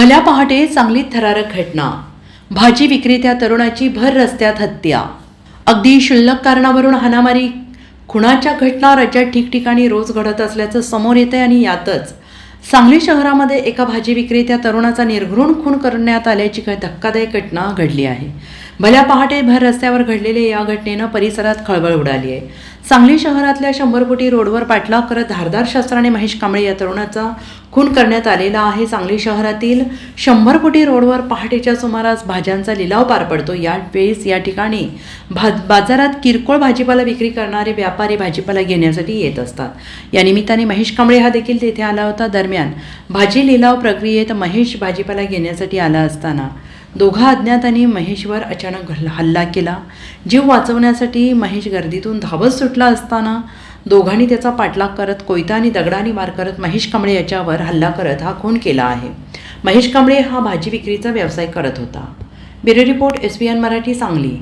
भल्या पहाटे चांगली थरारक घटना. भाजी विक्रेत्या तरुणाची भर रस्त्यात हत्या. अगदी शुल्लक कारणावरून हाणामारी. खुणाच्या घटना राज्यात ठिकठिकाणी रोज घडत असल्याचं समोर येते आणि यातच. सांगली शहरामध्ये एका भाजी विक्रेत्या तरुणाचा निर्घृण खून करण्यात आल्याची काही धक्कादायक घटना घडली आहे. भल्या पहाटे भर रस्त्यावर घडलेल्या या घटनेनं परिसरात खळबळ उडाली आहे. सांगली शहरातल्या शंभर फुटी रोडवर पाठलाग करत धारदार शस्त्राने महेश कांबळे या तरुणाचा खून करण्यात आलेला आहे. सांगली शहरातील शंभर फुटी रोडवर पहाटेच्या सुमारास भाज्यांचा लिलाव पार पडतो. या वेळेस या ठिकाणी भा बाजारात किरकोळ भाजीपाला विक्री करणारे व्यापारी भाजीपाला घेण्यासाठी येत असतात. या निमित्ताने महेश कांबळे हा देखील तेथे आला होता. दरम्यान भाजी लिलाव प्रक्रियेत महेश भाजीपाला घेण्यासाठी आला असताना दोघा अज्ञातांनी महेशवर अचानक हल्ला केला. जीव वाचवण्यासाठी महेश गर्दीतून धावत सुटला असताना दोघांनी त्याचा पाठलाग करत कोयता आणि दगडाने मार करत महेश कांबळे याच्यावर हल्ला करत हा खून केला आहे. महेश कांबळे हा भाजी विक्रीचा व्यवसाय करत होता. Bureau report S B N Marathi Sangli.